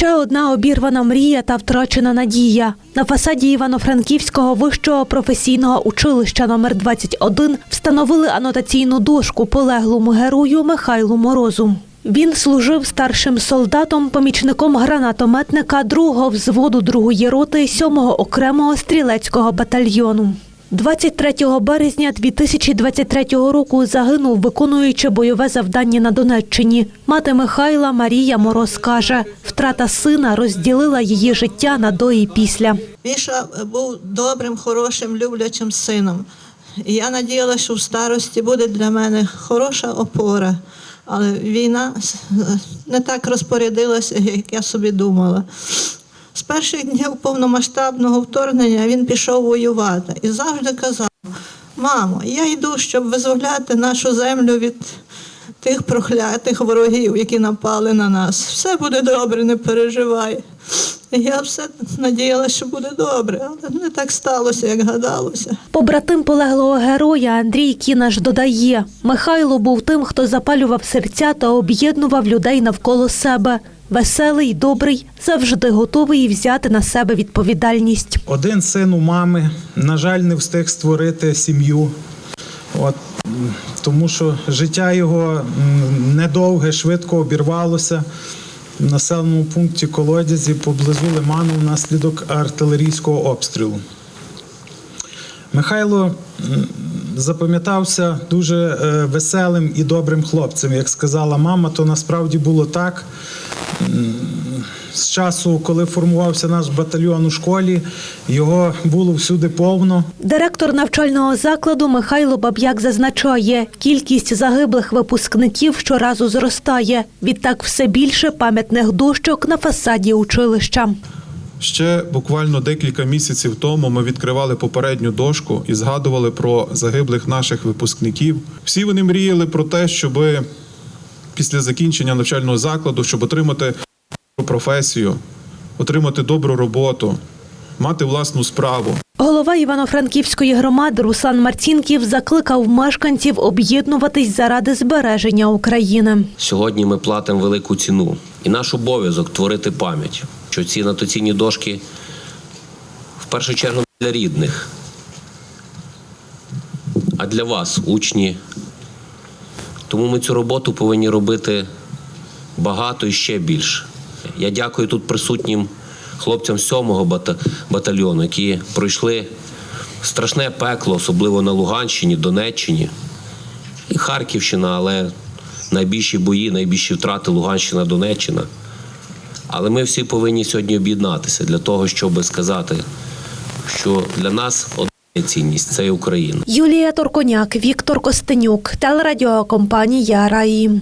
Ще одна обірвана мрія та втрачена надія. На фасаді Івано-Франківського вищого професійного училища номер 21 встановили анотаційну дошку полеглому герою Михайлу Морозу. Він служив старшим солдатом, помічником гранатометника 2-го взводу 2-ї роти 7-го окремого стрілецького батальйону. 23 березня 2023 року загинув, виконуючи бойове завдання на Донеччині. Мати Михайла Марія Мороз каже, втрата сина розділила її життя на до і після. Міша був добрим, хорошим, люблячим сином. Я надіялася, що в старості буде для мене хороша опора. Але війна не так розпорядилася, як я собі думала. З перших днів повномасштабного вторгнення він пішов воювати і завжди казав: мамо, я йду, щоб визволяти нашу землю від тих проклятих ворогів, які напали на нас. Все буде добре, не переживай. Я все надіялася, що буде добре, але не так сталося, як гадалося. Побратим полеглого героя Андрій Кінаш додає, Михайло був тим, хто запалював серця та об'єднував людей навколо себе. Веселий, добрий, завжди готовий взяти на себе відповідальність. Один син у мами, на жаль, не встиг створити сім'ю. От, тому що життя його недовге, швидко обірвалося в населеному пункті Колодязі поблизу Лиману внаслідок артилерійського обстрілу. Михайло запам'ятався дуже е, веселим і добрим хлопцем. Як сказала мама, то насправді було так. З часу, коли формувався наш батальйон у школі, його було всюди повно. Директор навчального закладу Михайло Баб'як зазначає, кількість загиблих випускників щоразу зростає. Відтак все більше пам'ятних дощок на фасаді училища. Ще буквально декілька місяців тому ми відкривали попередню дошку і згадували про загиблих наших випускників. Всі вони мріяли про те, щоб після закінчення навчального закладу, щоб отримати професію, отримати добру роботу, мати власну справу. Голова Івано-Франківської громади Руслан Марцінків закликав мешканців об'єднуватись заради збереження України. Сьогодні ми платимо велику ціну. І наш обов'язок творити пам'ять, що ці анотаційні дошки в першу чергу для рідних, а для вас, учні. Тому ми цю роботу повинні робити багато і ще більше. Я дякую тут присутнім хлопцям 7-го батальйону, які пройшли страшне пекло, особливо на Луганщині, Донеччині і Харківщина, але найбільші бої, найбільші втрати Луганщина, Донеччина. Але ми всі повинні сьогодні об'єднатися для того, щоб сказати, що для нас одна цінність це Україна. Юлія Торконяк, Віктор Костенюк, телерадіокомпанія Раї.